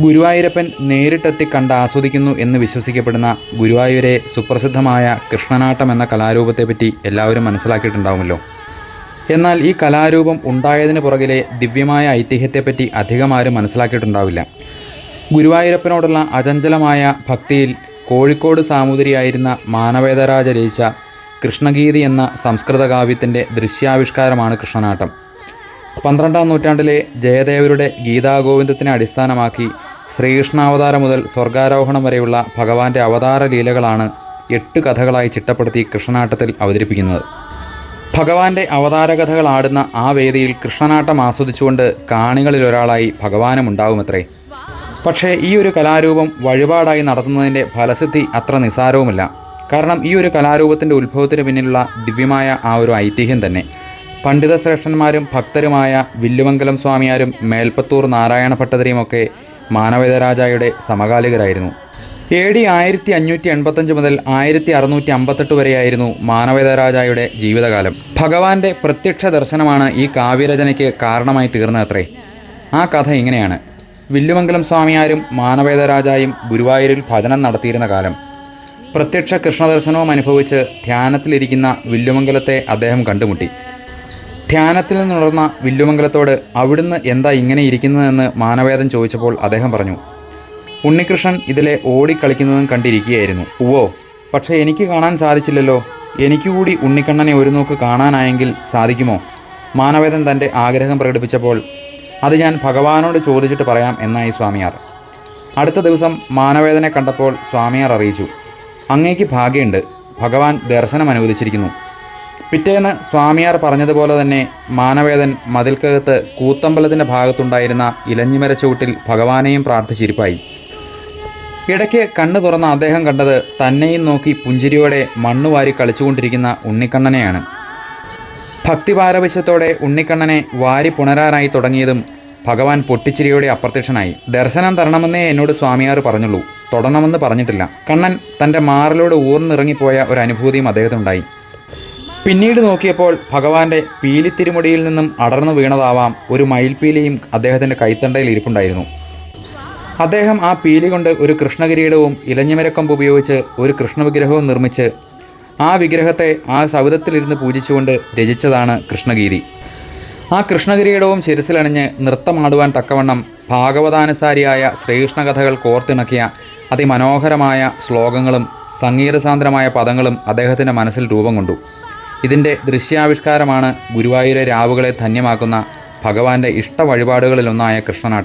ഗുരുവായൂരപ്പൻ നേരിട്ടെത്തി കണ്ട് ആസ്വദിക്കുന്നു എന്ന് വിശ്വസിക്കപ്പെടുന്ന ഗുരുവായൂരെ സുപ്രസിദ്ധമായ കൃഷ്ണനാട്ടം എന്ന കലാരൂപത്തെപ്പറ്റി എല്ലാവരും മനസ്സിലാക്കിയിട്ടുണ്ടാവുമല്ലോ. എന്നാൽ ഈ കലാരൂപം ഉണ്ടായതിന് പുറകിലെ ദിവ്യമായ ഐതിഹ്യത്തെപ്പറ്റി അധികം ആരും മനസ്സിലാക്കിയിട്ടുണ്ടാവില്ല. ഗുരുവായൂരപ്പനോടുള്ള അചഞ്ചലമായ ഭക്തിയിൽ കോഴിക്കോട് സാമൂതിരിയായിരുന്ന മാനവേദരാജ രചിച്ച കൃഷ്ണഗീതി എന്ന സംസ്കൃത കാവ്യത്തിന്റെ ദൃശ്യാവിഷ്കാരമാണ് കൃഷ്ണനാട്ടം. പന്ത്രണ്ടാം നൂറ്റാണ്ടിലെ ജയദേവരുടെ ഗീതാഗോവിന്ദത്തിനെ അടിസ്ഥാനമാക്കി ശ്രീകൃഷ്ണാവതാരം മുതൽ സ്വർഗാരോഹണം വരെയുള്ള ഭഗവാന്റെ അവതാര ലീലകളാണ് എട്ട് കഥകളായി ചിട്ടപ്പെടുത്തി കൃഷ്ണനാട്ടത്തിൽ അവതരിപ്പിക്കുന്നത്. ഭഗവാന്റെ അവതാരകഥകൾ ആടുന്ന ആ വേദിയിൽ കൃഷ്ണനാട്ടം ആസ്വദിച്ചുകൊണ്ട് കാണികളിൽ ഒരാളായി ഭഗവാനും ഉണ്ടാവുമത്രേ പക്ഷേ ഈ ഒരു കലാരൂപം വഴിപാടായി നടത്തുന്നതിന്റെ ഫലസിദ്ധി അത്ര നിസാരവുമില്ല കാരണം ഈ ഒരു കലാരൂപത്തിന്റെ ഉത്ഭവത്തിന് പിന്നിലുള്ള ദിവ്യമായ ആ ഒരു ഐതിഹ്യം തന്നെ. പണ്ഡിതശ്രേഷ്ഠന്മാരും ഭക്തരുമായ വില്ലുമംഗലം സ്വാമിയാരും മേൽപ്പത്തൂർ നാരായണ ഭട്ടതിരിയുമൊക്കെ മാനവേദരാജായുടെ സമകാലികരായിരുന്നു. എ ഡി ആയിരത്തി അഞ്ഞൂറ്റി എൺപത്തഞ്ച് മുതൽ ആയിരത്തി അറുന്നൂറ്റി അമ്പത്തെട്ട് വരെയായിരുന്നു മാനവേദരാജായുടെ ജീവിതകാലം. ഭഗവാന്റെ പ്രത്യക്ഷ ദർശനമാണ് ഈ കാവ്യരചനയ്ക്ക് കാരണമായി തീർന്നത്രേ ആ കഥ ഇങ്ങനെയാണ്. വില്ലുമംഗലം സ്വാമിയാരും മാനവേദരാജായും ഗുരുവായൂരിൽ ഭജനം നടത്തിയിരുന്ന കാലം. പ്രത്യക്ഷ കൃഷ്ണദർശനവും അനുഭവിച്ച് ധ്യാനത്തിലിരിക്കുന്ന വില്ലുമംഗലത്തെ അദ്ദേഹം കണ്ടുമുട്ടി. ധ്യാനത്തിൽ നിന്നുണർന്ന വില്ലുമംഗലത്തോട് അവിടുന്ന് എന്താ ഇങ്ങനെ ഇരിക്കുന്നതെന്ന് മാനവേദൻ ചോദിച്ചപ്പോൾ അദ്ദേഹം പറഞ്ഞു ഉണ്ണികൃഷ്ണൻ ഇതിലെ ഓടിക്കളിക്കുന്നതും കണ്ടിരിക്കുകയായിരുന്നു. ഉവ്വോ പക്ഷേ എനിക്ക് കാണാൻ സാധിച്ചില്ലല്ലോ. എനിക്ക് കൂടി ഉണ്ണിക്കണ്ണനെ ഒരു നോക്ക് കാണാനായെങ്കിൽ സാധിക്കുമോ? മാനവേദൻ തന്റെ ആഗ്രഹം പ്രകടിപ്പിച്ചപ്പോൾ അത് ഞാൻ ഭഗവാനോട് ചോദിച്ചിട്ട് പറയാം എന്നായി സ്വാമിയാർ. അടുത്ത ദിവസം മാനവേദനെ കണ്ടപ്പോൾ സ്വാമിയാർ അറിയിച്ചു അങ്ങേക്ക് ഭാഗ്യമുണ്ട്. ഭഗവാൻ ദർശനം അനുവദിച്ചിരിക്കുന്നു പിറ്റേന്ന് സ്വാമിയാർ പറഞ്ഞതുപോലെ തന്നെ മാനവേദൻ മതിൽക്കകത്ത് കൂത്തമ്പലത്തിന്റെ ഭാഗത്തുണ്ടായിരുന്ന ഇലഞ്ഞിമര ചുവട്ടിൽ ഭഗവാനെയും പ്രാർത്ഥിച്ചിരിപ്പായി. ഇടയ്ക്ക് കണ്ണു തുറന്ന അദ്ദേഹം കണ്ടത് തന്നെയും നോക്കി പുഞ്ചിരിയോടെ മണ്ണുവാരി കളിച്ചുകൊണ്ടിരിക്കുന്ന ഉണ്ണിക്കണ്ണനെയാണ്. ഭക്തിപാരവശ്യത്തോടെ ഉണ്ണിക്കണ്ണനെ വാരി പുണരാനായി തുടങ്ങിയതും ഭഗവാൻ പൊട്ടിച്ചിരിയോടെ അപ്രത്യക്ഷനായി. ദർശനം തരണമെന്നേ എന്നോട് സ്വാമിയാർ പറഞ്ഞുള്ളൂ. തൊടണമെന്ന് പറഞ്ഞിട്ടില്ല. കണ്ണൻ തന്റെ മാറിലൂടെ ഊർന്നിറങ്ങിപ്പോയ ഒരു അനുഭൂതിയും അദ്ദേഹത്തിനുണ്ടായി. പിന്നീട് നോക്കിയപ്പോൾ ഭഗവാന്റെ പീലിത്തിരുമുടിയിൽ നിന്നും അടർന്നു വീണതാവാം ഒരു മയിൽപീലിയും അദ്ദേഹത്തിന്റെ കൈത്തണ്ടയിൽ ഇരിപ്പുണ്ടായിരുന്നു. അദ്ദേഹം ആ പീലി കൊണ്ട് ഒരു കൃഷ്ണകിരീടവും ഇലഞ്ഞിമരക്കൊമ്പ് ഉപയോഗിച്ച് ഒരു കൃഷ്ണവിഗ്രഹവും നിർമ്മിച്ച് ആ വിഗ്രഹത്തെ ആ സൗധത്തിലിരുന്ന് പൂജിച്ചുകൊണ്ട് രചിച്ചതാണ് കൃഷ്ണഗീതി. ആ കൃഷ്ണകിരീടവും ശിരസിലണിഞ്ഞ് നൃത്തമാടുവാൻ തക്കവണ്ണം ഭാഗവതാനുസാരിയായ ശ്രീകൃഷ്ണകഥകൾ കോർത്തിണക്കിയ അതിമനോഹരമായ ശ്ലോകങ്ങളും സംഗീതസാന്ദ്രമായ പദങ്ങളും അദ്ദേഹത്തിന്റെ മനസ്സിൽ രൂപം കൊണ്ടു. ഇതിന്റെ ദൃശ്യാവിഷ്കാരമാണ് ഗുരുവായൂരെ രാവുകളെ ധന്യമാക്കുന്ന ഭഗവാന്റെ ഇഷ്ട വഴിപാടുകളിലൊന്നായ കൃഷ്ണനാട്ടം.